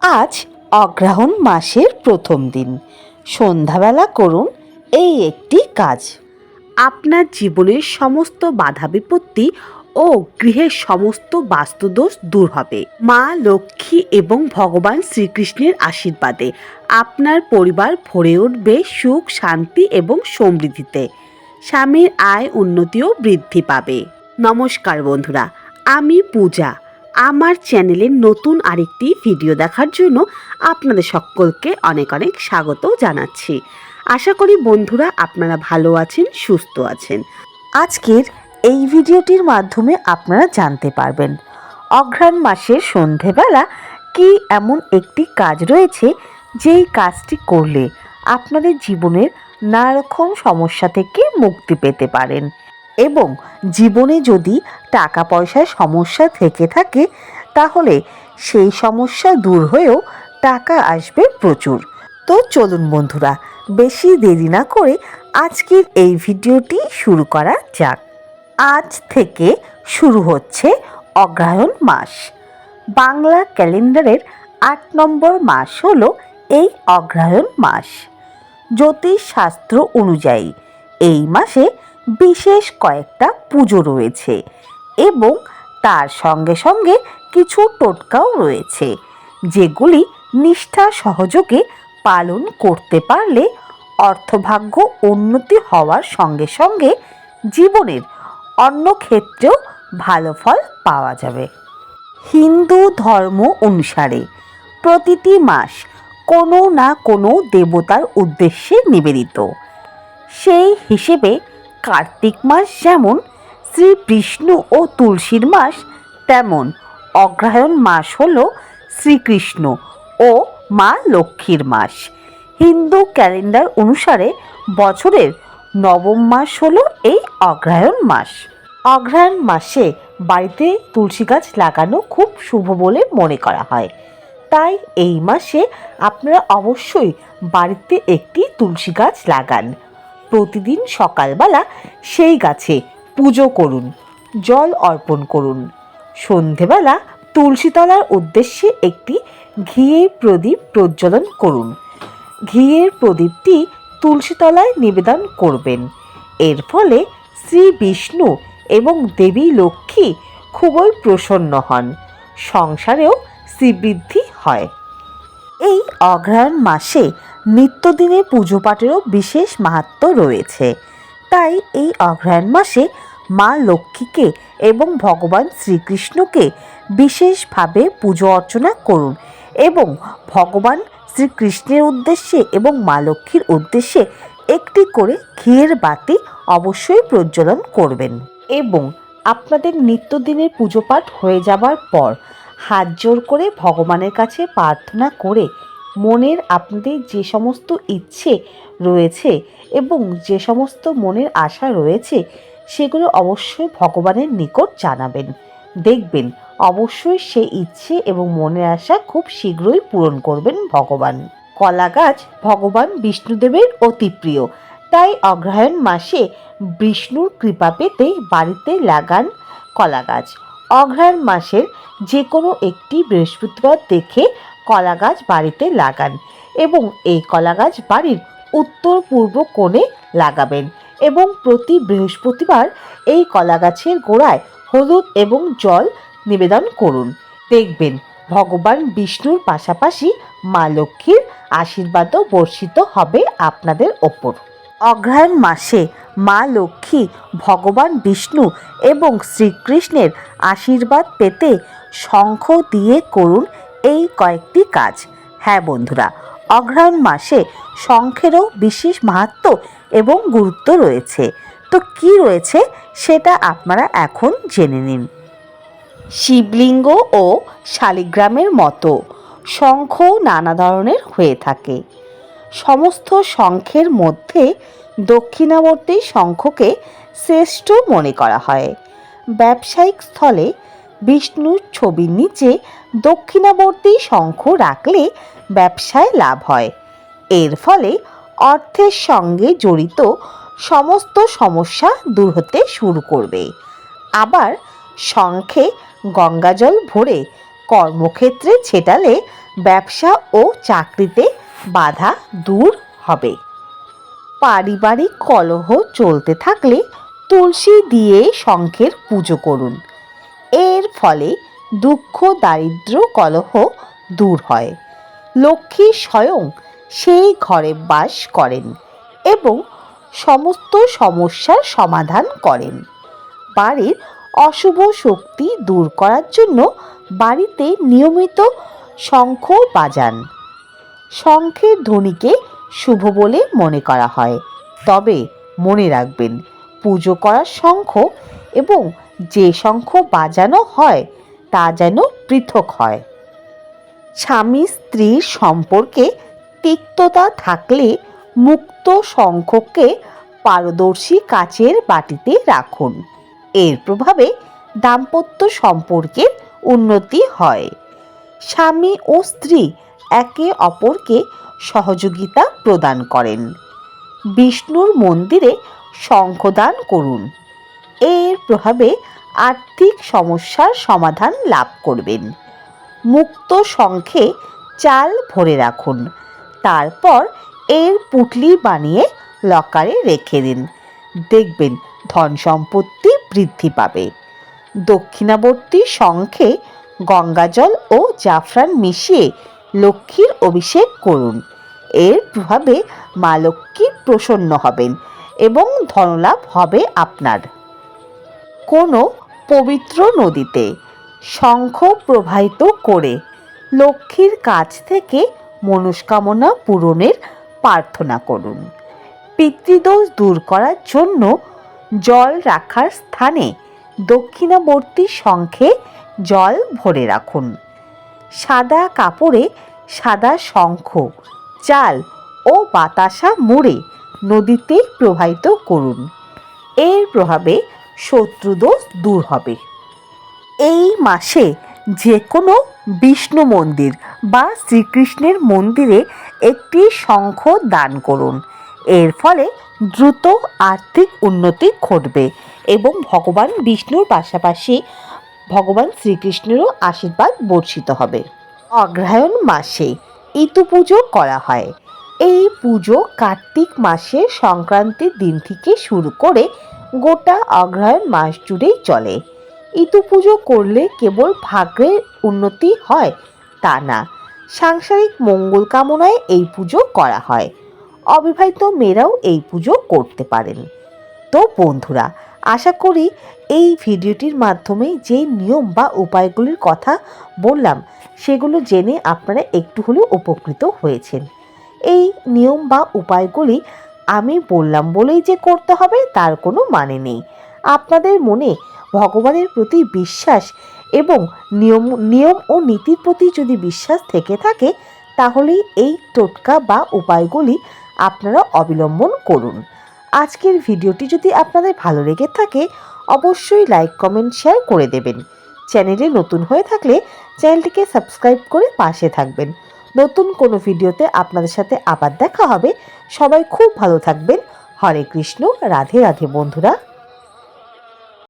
আজ অগ্রহায়ণ মাসের প্রথম দিন। সন্ধ্যাবেলা করুন এই একটি কাজ। আপনার জীবনের সমস্ত বাধা বিপত্তি ও গৃহের সমস্ত বাস্তুদোষ দূর হবে। মা লক্ষ্মী এবং ভগবান শ্রীকৃষ্ণের আশীর্বাদে আপনার পরিবার ভরে উঠবে সুখ, শান্তি এবং সমৃদ্ধিতে। স্বামীর আয় উন্নতিও বৃদ্ধি পাবে। নমস্কার বন্ধুরা, আমি পূজা। আমার চ্যানেলের নতুন আরেকটি ভিডিও দেখার জন্য আপনাদের সকলকে অনেক অনেক স্বাগত জানাচ্ছি। আশা করি বন্ধুরা আপনারা ভালো আছেন, সুস্থ আছেন। আজকের এই ভিডিওটির মাধ্যমে আপনারা জানতে পারবেন, অঘ্রাণ মাসের সন্ধেবেলা কি এমন একটি কাজ রয়েছে যেই কাজটি করলে আপনাদের জীবনের নানা রকম সমস্যা থেকে মুক্তি পেতে পারেন। এবং জীবনে যদি টাকা পয়সার সমস্যা থেকে থাকে, তাহলে সেই সমস্যা দূর হয়েও টাকা আসবে প্রচুর। তো চলুন বন্ধুরা, বেশি দেরি না করে আজকের এই ভিডিওটি শুরু করা যাক। আজ থেকে শুরু হচ্ছে অগ্রহায়ণ মাস। বাংলা ক্যালেন্ডারের আট নম্বর মাস হল এই অগ্রহায়ণ মাস। জ্যোতিষ শাস্ত্র অনুযায়ী এই মাসে বিশেষ কয়েকটা পুজো রয়েছে এবং তার সঙ্গে সঙ্গে কিছু টোটকাও রয়েছে, যেগুলি নিষ্ঠা সহযোগে পালন করতে পারলে অর্থভাগ্য উন্নতি হওয়ার সঙ্গে সঙ্গে জীবনের অন্য ক্ষেত্রেও ভালো ফল পাওয়া যাবে। হিন্দু ধর্ম অনুসারে প্রতিটি মাস কোনো না কোনো দেবতার উদ্দেশ্যে নিবেদিত। সেই হিসেবে কার্তিক মাস যেমন, শ্রী বিষ্ণু ও তুলসীর মাস তেমন। অগ্রহায়ণ মাস হল শ্রীকৃষ্ণ ও মা লক্ষ্মীর মাস। হিন্দু ক্যালেন্ডার অনুসারে বছরের নবম মাস হল এই অগ্রহায়ণ মাস। অগ্রহায়ণ মাসে বাড়িতে তুলসী গাছ লাগানো খুব শুভ বলে মনে করা হয়। তাই এই মাসে আপনারা অবশ্যই বাড়িতে একটি তুলসী গাছ লাগান। প্রতিদিন সকালবেলা সেই গাছে পুজো করুন, জল অর্পণ করুন। সন্ধেবেলা তুলসীতলার উদ্দেশ্যে একটি ঘিয়ের প্রদীপ প্রজ্বলন করুন। ঘিয়ের প্রদীপটি তুলসীতলায় নিবেদন করবেন। এর ফলে শ্রী বিষ্ণু এবং দেবী লক্ষ্মী খুবই প্রসন্ন হন, সংসারেও শ্রীবৃদ্ধি হয়। এই অগ্রহায়ণ মাসে নিত্যদিনের পুজো পাঠেরও বিশেষ মাহাত্ম রয়েছে। তাই এই অগ্রহায়ণ মাসে মা লক্ষ্মীকে এবং ভগবান শ্রীকৃষ্ণকে বিশেষভাবে পুজো অর্চনা করুন এবং ভগবান শ্রীকৃষ্ণের উদ্দেশ্যে এবং মা লক্ষ্মীর উদ্দেশ্যে একটি করে ঘিয়ের বাতি অবশ্যই প্রজ্বলন করবেন এবং আপনাদের নিত্যদিনের পুজো পাঠ হয়ে যাবার পর হাত জোর করে ভগবানের কাছে প্রার্থনা করে মনের আপনাদের যে সমস্ত ইচ্ছে রয়েছে এবং যে সমস্ত মনের আশা রয়েছে, সেগুলো অবশ্যই ভগবানের নিকট জানাবেন। দেখবেন, অবশ্যই সে ইচ্ছে এবং মনের আশা খুব শীঘ্রই পূরণ করবেন ভগবান। কলা গাছ ভগবান বিষ্ণুদেবের অতি প্রিয়। তাই অগ্রহায়ণ মাসে বিষ্ণুর কৃপা পেতে বাড়িতে লাগান কলা গাছ অগ্রহায়ণ মাসের যে কোনো একটি বৃহস্পতিবার দেখে কলা গাছ বাড়িতে লাগান এবং এই কলা গাছ বাড়ির উত্তর পূর্ব কোণে লাগাবেন এবং প্রতি বৃহস্পতিবার এই কলা গাছের গোড়ায় হলুদ এবং জল নিবেদন করুন। দেখবেন, ভগবান বিষ্ণুর পাশাপাশি মা লক্ষ্মীর আশীর্বাদও বর্ষিত হবে আপনাদের ওপর। অগ্রহায়ণ মাসে মা লক্ষ্মী ভগবান বিষ্ণু এবং শ্রীকৃষ্ণের আশীর্বাদ পেতে শঙ্খ দিয়ে করুন এই কয়েকটি কাজ। হ্যাঁ বন্ধুরা অগ্রহায়ণ মাসে শঙ্খেরও বিশেষ মাহাত্ম এবং গুরুত্ব রয়েছে। তো কি রয়েছে সেটা আপনারা এখন জেনে নিন। শিবলিঙ্গ ও শালিগ্রামের মতো শঙ্খ নানা ধরনের হয়ে থাকে। সমস্ত শঙ্খের মধ্যে দক্ষিণাবর্তী শঙ্খকে শ্রেষ্ঠ মনে করা হয়। ব্যবসায়িক স্থলে বিষ্ণুর ছবির নিচে দক্ষিণাবর্তী শঙ্খ রাখলে ব্যবসায় লাভ হয়। এর ফলে অর্থের সঙ্গে জড়িত সমস্ত সমস্যা দূর হতে শুরু করবে। আবার শঙ্খে গঙ্গাজল ভরে কর্মক্ষেত্রে ছেটালে ব্যবসা ও চাকরিতে বাধা দূর হবে। পারিবারিক কলহ চলতে থাকলে তুলসী দিয়ে শঙ্খের পুজো করুন। এর ফলে দুঃখ, দারিদ্র, কলহ দূর হয়। লক্ষ্মী স্বয়ং সেই ঘরে বাস করেন এবং সমস্ত সমস্যার সমাধান করেন। বাড়ির অশুভ শক্তি দূর করার জন্য বাড়িতে নিয়মিত শঙ্খ বাজান। শঙ্খের ধ্বনিকে শুভ বলে মনে করা হয়। তবে মনে রাখবেন, পুজো করার শঙ্খ এবং যে শঙ্খ বাজানো হয় তা যেন পৃথক হয়। স্বামী স্ত্রীর সম্পর্কে তিক্ততা থাকলে মুক্ত সংখ্যককে পারদর্শী কাচের বাটিতে রাখুন। এর প্রভাবে দাম্পত্য সম্পর্কের উন্নতি হয়। স্বামী ও স্ত্রী একে অপরকে সহযোগিতা প্রদান করেন। বিষ্ণুর মন্দিরে শঙ্খদান করুন। এর প্রভাবে আর্থিক সমস্যার সমাধান লাভ করবেন। মুক্ত শঙ্খে চাল ভরে রাখুন। তারপর এর পুটলি বানিয়ে লকারে রেখে দিন। দেখবেন ধন সম্পত্তি বৃদ্ধি পাবে। দক্ষিণাবর্তী শঙ্খে গঙ্গাজল ও জাফরান মিশিয়ে লক্ষ্মীর অভিষেক করুন। এর প্রভাবে মা লক্ষ্মী প্রসন্ন হবেন এবং ধনলাভ হবে আপনার। কোনো পবিত্র নদীতে শঙ্খ প্রবাহিত করে লক্ষ্মীর কাছ থেকে মনস্কামনা পূরণের প্রার্থনা করুন। পিতৃদোষ দূর করার জন্য জল রাখার স্থানে দক্ষিণাবর্তী শঙ্খে জল ভরে রাখুন। সাদা কাপড়ে সাদা শঙ্খ, চাল ও বাতাসা মুড়ে নদীতে প্রবাহিত করুন। এর প্রভাবে শত্রুদোষ দূর হবে। এই মাসে যে কোনো বিষ্ণু মন্দির বা শ্রীকৃষ্ণের মন্দিরে একটি শঙ্খ দান করুন। এর ফলে দ্রুত আর্থিক উন্নতি ঘটবে এবং ভগবান বিষ্ণুর পাশাপাশি ভগবান শ্রীকৃষ্ণেরও আশীর্বাদ বর্ষিত হবে। অগ্রহায়ণ মাসে ইতু পুজো করা হয়। এই পুজো কার্তিক মাসের সংক্রান্তির দিন থেকে শুরু করে গোটা অগ্রহায়ণ মাস জুড়েই চলে। ইতু পুজো করলে কেবল ভাগ্যের উন্নতি হয়, তা না। সাংসারিক মঙ্গল কামনায় এই পুজো করা হয়। অবিবাহিত মেয়েরাও এই পুজো করতে পারেন। তো বন্ধুরা, আশা করি এই ভিডিওটির মাধ্যমে যে নিয়ম বা উপায়গুলির কথা বললাম, সেগুলো জেনে আপনারা একটু হলেও উপকৃত হয়েছেন। এই নিয়ম বা উপায়গুলি আমি বললাম বলেই যে করতে হবে, তার কোনো মানে নেই। আপনাদের মনে ভগবানের প্রতি বিশ্বাস এবং নিয়ম নিয়ম ও নীতির প্রতি যদি বিশ্বাস থেকে থাকে, তাহলেই এই টোটকা বা উপায়গুলি আপনারা অবলম্বন করুন। আজকের ভিডিওটি যদি আপনাদের ভালো লেগে থাকে, অবশ্যই লাইক, কমেন্ট, শেয়ার করে দেবেন। চ্যানেলে নতুন হয়ে থাকলে চ্যানেলটিকে সাবস্ক্রাইব করে পাশে থাকবেন। নতুন কোনো ভিডিওতে আপনাদের সাথে আবার দেখা হবে। সবাই খুব ভালো থাকবেন। হরে কৃষ্ণ, রাধে রাধে বন্ধুরা।